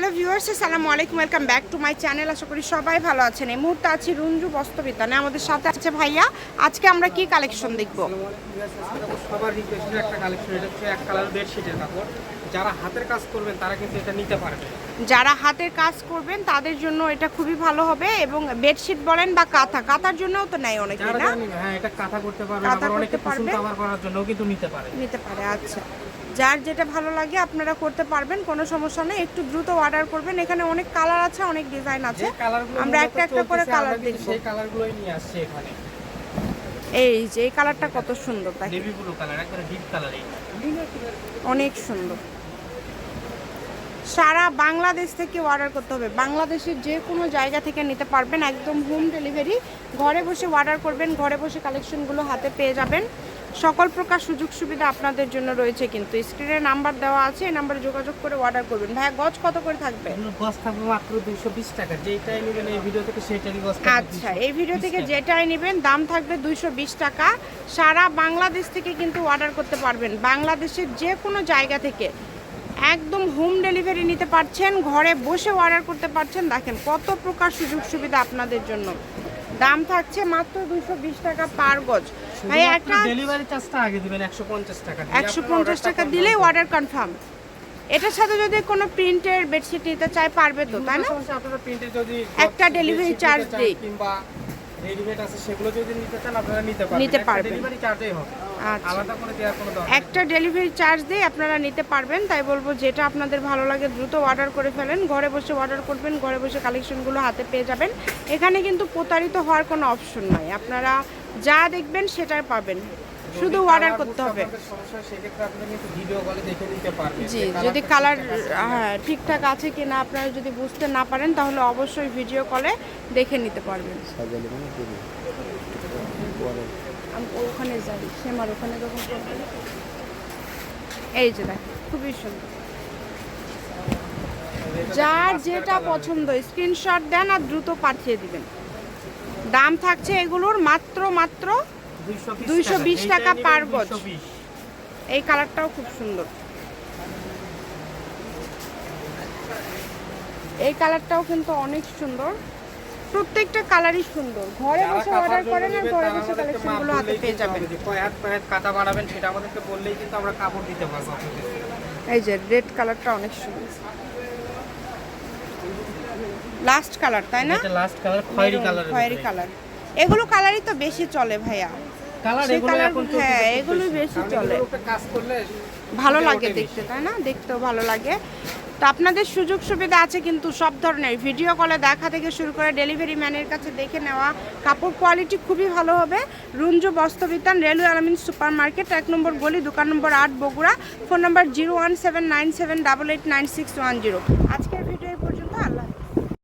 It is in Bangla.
হ্যালো ভিউয়ার্স আসসালামু আলাইকুম welcome back to my channel. আশা করি সবাই ভালো আছেন। এই মুহূর্তে আছি রুঞ্জু বস্ত্রবিতানে আমাদের সাথে আছে ভাইয়া। আজকে আমরা কি কালেকশন দেখব? সবার রিকোয়েস্টের একটা কালেকশন এটা হচ্ছে এক কালার বেডশিটের কাপড়। যারা হাতের কাজ করবেন তারা কিন্তু এটা নিতে পারবে। যারা হাতের কাজ করবেন তাদের জন্য এটা খুবই ভালো হবে। এবং বেডশিট বলেন বা কাঁথা কাঁথার জন্যও তো নেয় অনেকে না? হ্যাঁ এটা কাঁথা করতে পারবে আবার অনেকে পারবে। কাভার করার জন্যও কিন্তু নিতে পারে। নিতে পারে আচ্ছা। যার যেটা ভালো লাগে আপনারা করতে পারবেন কোনো সমস্যা নেই। একটু দ্রুত অর্ডার করবেন। এখানে অনেক কালার আছে অনেক ডিজাইন আছে। আমরা একটা একটা করে কালার দেখব। সেই কালারগুলোই নিয়ে আসছে এখানে। এই যে এই কালারটা কত সুন্দর তাই নেভি ব্লু কালার একবারে ডিপ কালার এই। অনেক সুন্দর। সারা বাংলাদেশ থেকে অর্ডার করতে হবে। বাংলাদেশের যে কোনো জায়গা থেকে নিতে পারবেন। একদম হোম ডেলিভারি ঘরে বসে অর্ডার করবেন। ঘরে বসে কালেকশনগুলো হাতে পেয়ে যাবেন। সকল প্রকার সুযোগ সুবিধা আপনাদের জন্য রয়েছে কিন্তু স্ক্রিনে নাম্বার দেওয়া আছে এই নাম্বারে যোগাযোগ করে অর্ডার করবেন। ভাইয়া গজ কত করে থাকবে? গজ থাকবে মাত্র দুইশো বিশ টাকা। যেইটাই নেবেন এই ভিডিও থেকে সেইটারই গজ আচ্ছা এই ভিডিও থেকে যেটাই নেবেন দাম থাকবে দুইশো বিশ টাকা। সারা বাংলাদেশ থেকে কিন্তু অর্ডার করতে পারবেন। বাংলাদেশের যে কোনো জায়গা থেকে একদম হোম ডেলিভারি নিতে পারছেন ঘরে বসে অর্ডার করতে পারছেন। দেখেন কত প্রকার সুযোগ সুবিধা আপনাদের জন্য। দাম থাকছে মাত্র দুশো বিশ টাকা পার গজ। ভাই একটা ডেলিভারি চার্জটা আগে দিবেন একশো পঞ্চাশ টাকা দিয়ে একশো আপনার পঞ্চাশ orderটা টাকা confirm দিলেই অর্ডার কনফার্ম এটার সাথে যদি কোনো প্রিন্টের বেডশিট নিতে চাই পারবে তো তাই না? আপনারা প্রিন্টে যদি একটা ডেলিভারি চার্জ দেই। কিংবা রেডিমেড আছে সেগুলো যদি নিতে চান আপনারা নিতে পারবেন। নিতে পারবেন। ডেলিভারি চার্জই হবে। আলাদা করে দেওয়ার কোনো দরকার একটা ডেলিভারি চার্জ দিয়ে আপনারা নিতে পারবেন তাই বলব যেটা আপনাদের ভালো লাগে দ্রুত অর্ডার করে ফেলেন। ঘরে বসে অর্ডার করবেন ঘরে বসে কালেকশনগুলো হাতে পেয়ে যাবেন। এখানে কিন্তু প্রতারিত হওয়ার কোনো অপশন নাই। আপনারা যা দেখবেন সেটাই পাবেন। শুধু অর্ডার করতে হবে। আপনাদের সমস্যা সেক্ষেত্রে আপনারা কিন্তু ভিডিও কলে দেখে নিতে পারবেন জি যদি কালার ঠিকঠাক আছে কিনা। হ্যাঁ ঠিকঠাক আছে কি না আপনারা যদি বুঝতে না পারেন তাহলে অবশ্যই ভিডিও কলে দেখে নিতে পারবেন। আমি, ওখানে যাই সেমার ওখানে যখন এই যে দেখ, খুবই সুন্দর। যার যেটা পছন্দ স্ক্রিনশট দেন আর দ্রুত পাঠিয়ে দিবেন। দাম থাকছে এগুলোর মাত্র মাত্র 220 220 টাকা পার গজ। এই কালারটাও খুব সুন্দর। এই কালারটাও কিন্তু অনেক সুন্দর। প্রত্যেকটা কালারই সুন্দর। ঘরে বসে অর্ডার করেন আর ঘরে বসে কালেকশনগুলো হাতে পেয়ে যাবেন। কয় হাত কয় হাত কাটা বানাবেন সেটা আমাদেরকে বললেই কিন্তু আমরা কাপড় দিতে পারব। এই যে রেড কালারটা অনেক সুন্দর। লাস্ট কালার তাই না? এটা লাস্ট কালার খয়েরি কালার খয়েরি কালার এগুলো কালারই তো বেশি চলে ভাইয়া। কালার এগুলো এখন হ্যাঁ, এগুলোই বেশি চলে। কাজ করলে ভালো লাগে দেখতে তাই না? দেখতেও ভালো লাগে। তো আপনাদের সুযোগ সুবিধা আছে কিন্তু সব ধরনের ভিডিও কলে দেখা থেকে শুরু করে ডেলিভারি ম্যানের কাছে দেখে নেওয়া। কাপড় কোয়ালিটি খুবই ভালো হবে। Runju Bastrabitan railway Alamin super market এক নম্বর গলি, দোকান নম্বর আট, Bogura. Phone number zero one seven nine seven double eight nine six one zero আজকের ভিডিও